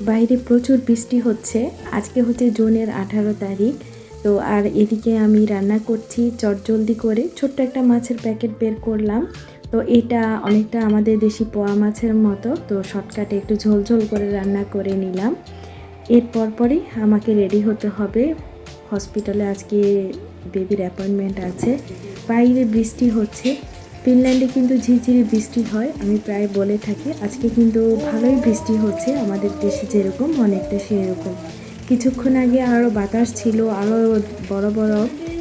বাইরে প্রচুর বৃষ্টি হচ্ছে। আজকে হচ্ছে জুনের আঠারো তারিখ। তো আর এদিকে আমি রান্না করছি চটজলদি করে। ছোট্ট একটা মাছের প্যাকেট বের করলাম। তো এটা অনেকটা আমাদের দেশি পোয়া মাছের মতো। তো শর্টকাটে একটু ঝোল ঝোল করে রান্না করে নিলাম। এরপর পরই আমাকে রেডি হতে হবে। হসপিটালে আজকে বেবির অ্যাপয়েন্টমেন্ট আছে। বাইরে বৃষ্টি হচ্ছে। ফিনল্যান্ডে কিন্তু ঝিরঝিরি বৃষ্টি হয়, আমি প্রায় বলে থাকি। আজকে কিন্তু ভালোই বৃষ্টি হচ্ছে, আমাদের দেশে যেরকম, অনেকটা সেরকম। কিছুক্ষণ আগে আরও বাতাস ছিল আরও বড় বড়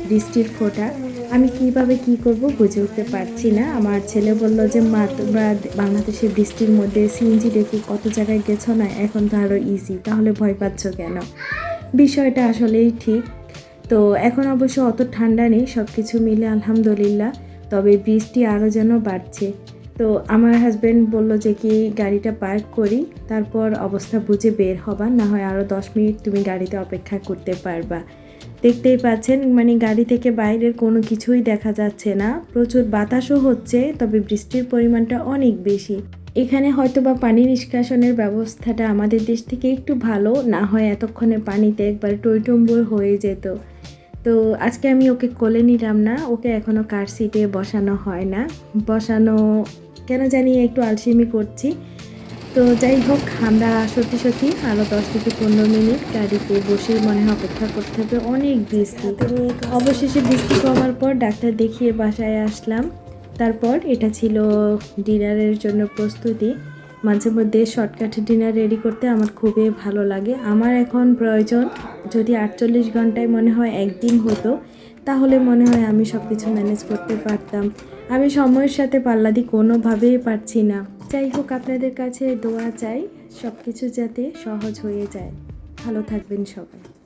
বৃষ্টির ফোঁটা। আমি কীভাবে কি করব বুঝে উঠতে পারছি না। আমার ছেলে বলল যে, মা, তোমরা বাংলাদেশে বৃষ্টির মধ্যে সিএনজি দেখি কত জায়গায় গেছো না? এখন তো আরও ইজি তাহলে ভয় পাচ্ছ কেন? বিষয়টা আসলেই ঠিক। তো এখন অবশ্য অত ঠান্ডা নেই সব কিছু মিলে আলহামদুলিল্লাহ। তবে বৃষ্টি আরও যেন বাড়ছে। তো আমার হাজব্যান্ড বলল যে, কি গাড়িটা পার্ক করি? তারপর অবস্থা বুঝে বের হবা, না হয় আরও দশ মিনিট তুমি গাড়িতে অপেক্ষা করতে পারবা। দেখতেই পাচ্ছেন মানে গাড়ি থেকে বাইরের কোনো কিছুই দেখা যাচ্ছে না। প্রচুর বাতাসও হচ্ছে, তবে বৃষ্টির পরিমাণটা অনেক বেশি। এখানে হয়তো বা পানি নিষ্কাশনের ব্যবস্থাটা আমাদের দেশ থেকে একটু ভালো, না হয় এতক্ষণে পানিতে একবার টইটম্বুর হয়ে যেত। তো আজকে আমি ওকে কোলে নিলাম না, ওকে এখনও কার সিটে বসানো হয় না। বসানো কেন জানি একটু আলসেমি করছি। তো যাই হোক, আমরা সত্যি সত্যি আরও দশ থেকে পনেরো মিনিট গাড়িতে বসে মনে হয় অপেক্ষা করতে হবে। অনেক বৃষ্টি। অবশেষে বৃষ্টি কমার পর ডাক্তার দেখিয়ে বাসায় আসলাম। তারপর এটা ছিল ডিনারের জন্য প্রস্তুতি। মাঝে মধ্যে শর্টকাট ডিনার রেডি করতে আমার খুবই ভালো লাগে। আমার এখন প্রয়োজন যদি আটচল্লিশ ঘন্টায় মনে হয় একদিন হতো, তাহলে মনে হয় আমি সব কিছু ম্যানেজ করতে পারতাম। আমি সময়ের সাথে পাল্লা দিয়ে কোনোভাবেই পারছি না। যাই হোক, আপনাদের কাছে দোয়া চাই সব কিছু যাতে সহজ হয়ে যায়। ভালো থাকবেন সবাই।